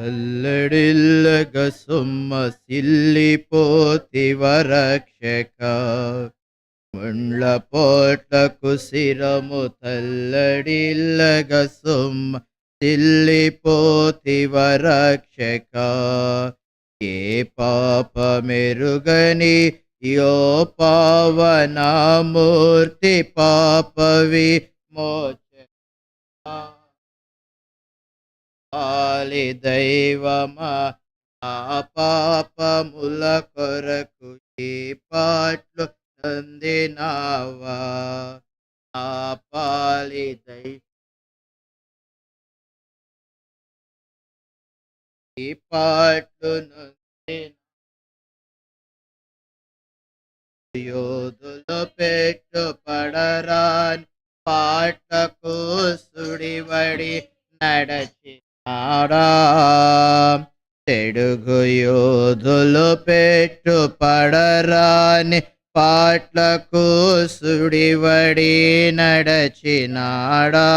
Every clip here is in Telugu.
అల్లడిల్లగ సొమ్మ సిల్లిపోతివ రక్షక ముండ్ల పోట్లకు శిరము తల్లడిల్లగ సొమ్మ సిల్లిపోతివ రక్షక ఏ పాపమెరుగని యో పావనామూర్తి పాపవి మోచ ఆలి దైవమా ఆ పాపముల కొరకు ఈ పాటలు నందినావా. ఆ పాలి దై ఈ పాటలు యోధులు పెట్టు పడరాని పాటకు సుడివడి నడచి ఆడా చెడుగు యోధులు పెట్టు పడరాని పాట్లకు సుడివడి నడచినాడా.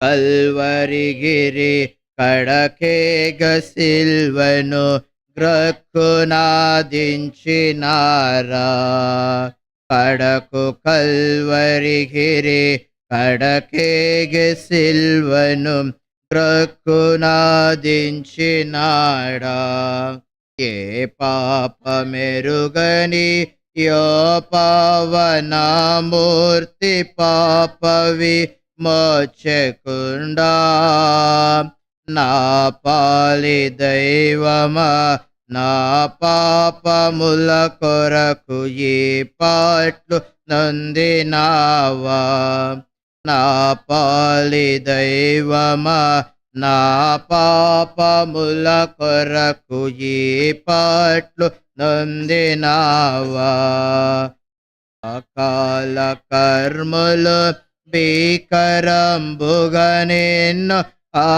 కల్వరిగిరి కడకేగ సిల్వను గ్రక్కునాదించినారా కడకు కల్వరిగిరి కడకేగ సిల్వను గ్రక్కునాదించినాడా ఏ పాపమెరుగని యో పావనామూర్తి పాపవి మోచకుండా. నా పాలి దైవమా నా పాపముల కొరకు ఈ పాట్లు నందినావా. నా పాలి దైవమా నా పాపముల కొరకు ఈ పాట్లు నొందినావా. అకాల కర్మలు భీకరంబుగా నిన్ను ఆ